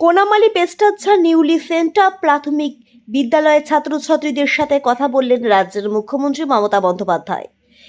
কোনামালী পেস্টাচ্ছা newly centre প্রাথমিক বিদ্যালয়ের ছাত্রছাত্রীদের সাথে কথা বললেন রাজ্যের মুখ্যমন্ত্রী মমতা বন্দ্যোপাধ্যায়।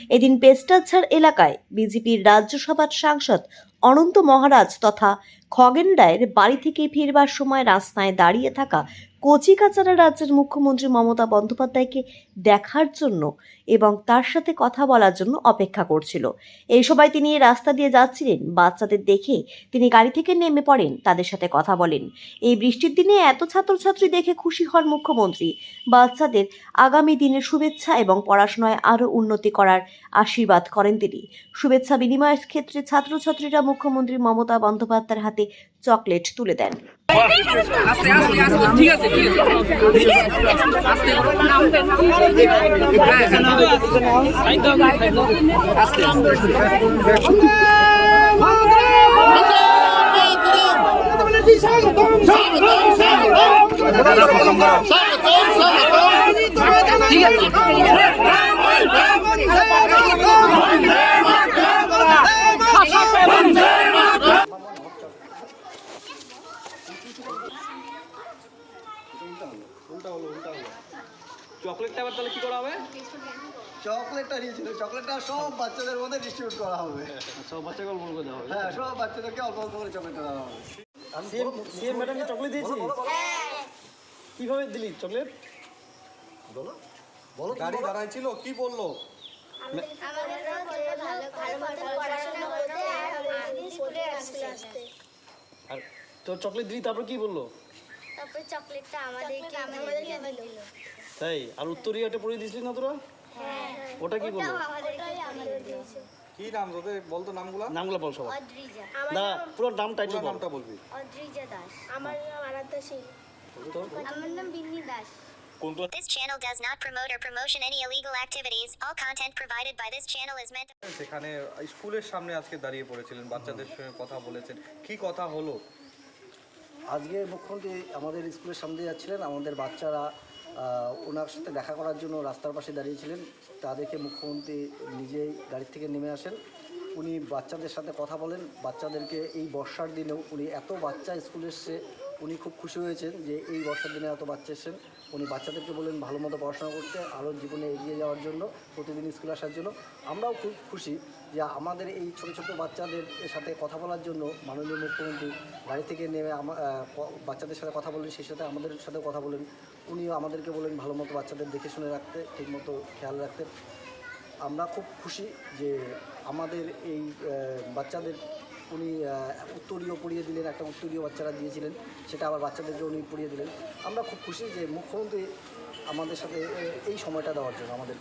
এদিন পেস্টাচ্ছার এলাকায় বিজেপির রাজ্যসভার সাংসদ অনন্ত মহারাজ তথা খগেন রায়ের বাড়ি থেকে ফিরবার সময় রাস্তায় দাঁড়িয়ে থাকা কচিকাচারা রাজ্যের মুখ্যমন্ত্রী মমতা বন্দ্যোপাধ্যায়কে দেখার জন্য এবং তার সাথে কথা বলার জন্য অপেক্ষা করছিল। এই সময় তিনি রাস্তা দিয়ে যাচ্ছিলেন। বাচ্চাদের দেখে তিনি গাড়ি থেকে নেমে পড়েন, তাদের সাথে কথা বলেন। এই বৃষ্টির দিনে এত ছাত্রছাত্রী দেখে খুশি হন মুখ্যমন্ত্রী। বাচ্চাদের আগামী দিনের শুভেচ্ছা এবং পড়াশোনায় আরও উন্নতি করার আশীর্বাদ করেন তিনি। শুভেচ্ছা বিনিময়ের ক্ষেত্রে ছাত্রছাত্রীরা মুখ্যমন্ত্রী মমতা বন্দ্যোপাধ্যায়ের হাতে চকলেট তুলে দেন। ঠিক আছে। চকলেটটা এবার তাহলে কি করা হবে? চকলেটটা নিয়েছিল চকলেটটা সব বাচ্চাদের মধ্যে ডিস্ট্রিবিউট করা হবে। সব বাচ্চাকে অল্প করে দেওয়া হবে। হ্যাঁ সব বাচ্চাদেরকে অল্প অল্প করে চকলেটটা দেওয়া হবে। সিএম ম্যাডামকে চকলেট দিয়েছিস কীভাবে দিলি চকলেট? বলো বলো গাড়ি দাঁড়ায় ছিল কি বলল? আমাদের ভালো ভালো পড়াশোনা করতে আর স্কুলে আসতে আসতে তোর চকলেট দিলি তারপর কি বলল? তারপরে চকলেটটা আমাদেরকে আমাদেরকে দিল। তাই? আর উত্তরীয়াটা পড়িয়ে দিয়েছিলি না তোরা? হ্যাঁ। ওটা কি বলল? কি নাম তোদের? বলতো নামগুলো। নামগুলো বল সবাই অদ্রিজা। না পুরো নাম টাইটেল বল। নামটা বলবি। অদ্রিজা দাস। আমার নাম আরাধ্যা সিং তো আমার নাম Binni Das. This channel does not promote or promotion any illegal activities. All content provided by this channel is meant to সেখানে স্কুলের সামনে আজকে দাঁড়িয়ে পড়েছিলেন বাচ্চাদের সঙ্গে কথা বলেছেন। কি কথা হলো? আজকে মুখ্যমন্ত্রী আমাদের স্কুলের সামনে যাচ্ছিলেন, আমাদের বাচ্চারা ওনার সাথে দেখা করার জন্য রাস্তার পাশে দাঁড়িয়েছিলেন। তা দেখে মুখ্যমন্ত্রী নিজেই গাড়ি থেকে নেমে আসেন। উনি বাচ্চাদের সাথে কথা বলেন। বাচ্চাদেরকে এই বর্ষার দিনেও উনি এত বাচ্চা স্কুলে এসছে উনি খুব খুশি হয়েছেন যে এই বর্ষার দিনে এত বাচ্চা এসেছেন। উনি বাচ্চাদেরকে বলেন ভালো মতো পড়াশোনা করতে, আরও জীবনে এগিয়ে যাওয়ার জন্য, প্রতিদিন স্কুলে আসার জন্য। আমরাও খুব খুশি যে আমাদের এই ছোট ছোট বাচ্চাদের সাথে কথা বলার জন্য মাননীয় মুখ্যমন্ত্রী গাড়ি থেকে নেমে বাচ্চাদের সাথে কথা বলেন সেই সাথে আমাদের সাথে কথা বলেন। উনিও আমাদেরকে বলেন ভালো মতো বাচ্চাদের দেখে শুনে রাখতে ঠিকমতো খেয়াল রাখতে। আমরা খুব খুশি যে আমাদের এই বাচ্চাদের উনি উত্তরীয় পড়িয়ে দিলেন, একটা উত্তরীয় বাচ্চারা দিয়েছিলেন, সেটা আবার বাচ্চাদেরকে উনি পড়িয়ে দিলেন। আমরা খুব খুশি যে মুখ্যমন্ত্রী আমাদের সাথে এই সময়টা দেওয়ার জন্য আমাদের।